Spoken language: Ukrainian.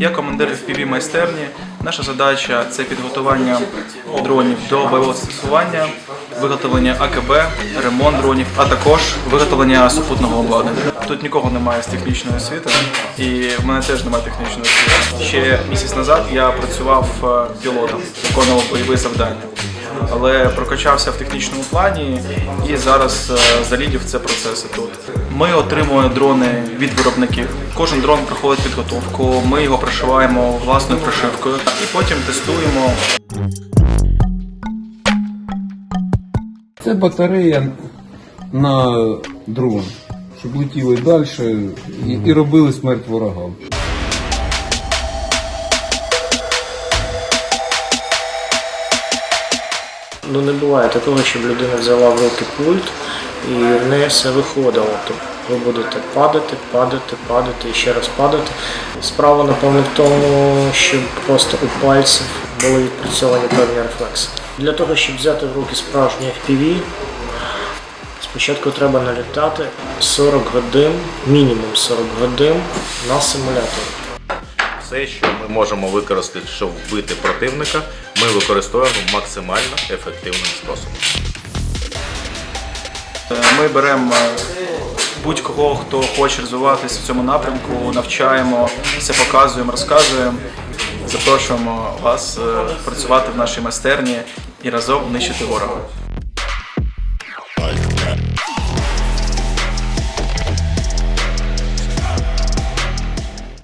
Я командир FPV майстерні. Наша задача це підготування дронів до бойового застосування, виготовлення АКБ, ремонт дронів, а також виготовлення супутного обладнання. Тут нікого немає з технічної освіти, і в мене теж немає технічної освіти. Ще місяць назад я працював е, пілотом, виконував бойові завдання. Але прокачався в технічному плані і зараз е, залідів це процеси тут. Ми отримуємо дрони від виробників. Кожен дрон проходить підготовку. Ми його пришиваємо власною прошивкою і потім тестуємо. Це батарея на дрон, щоб летіли далі і, і робили смерть ворогам. Ну не буває такого, щоб людина взяла в руки пульт і в неї все виходило. Тобто ви будете падати, падати, падати і ще раз падати. Справа, напевно, в тому, щоб просто у пальців були відпрацьовані певні рефлекси. Для того, щоб взяти в руки справжній FPV, спочатку треба налітати 40 годин, мінімум 40 годин на симуляторі. Все, що ми можемо використати, щоб вбити противника, ми використовуємо максимально ефективним способом. Ми беремо е, будь-кого, хто хоче розвиватися в цьому напрямку, навчаємо, все показуємо, розказуємо. Запрошуємо вас е, працювати в нашій майстерні і разом нищити ворога.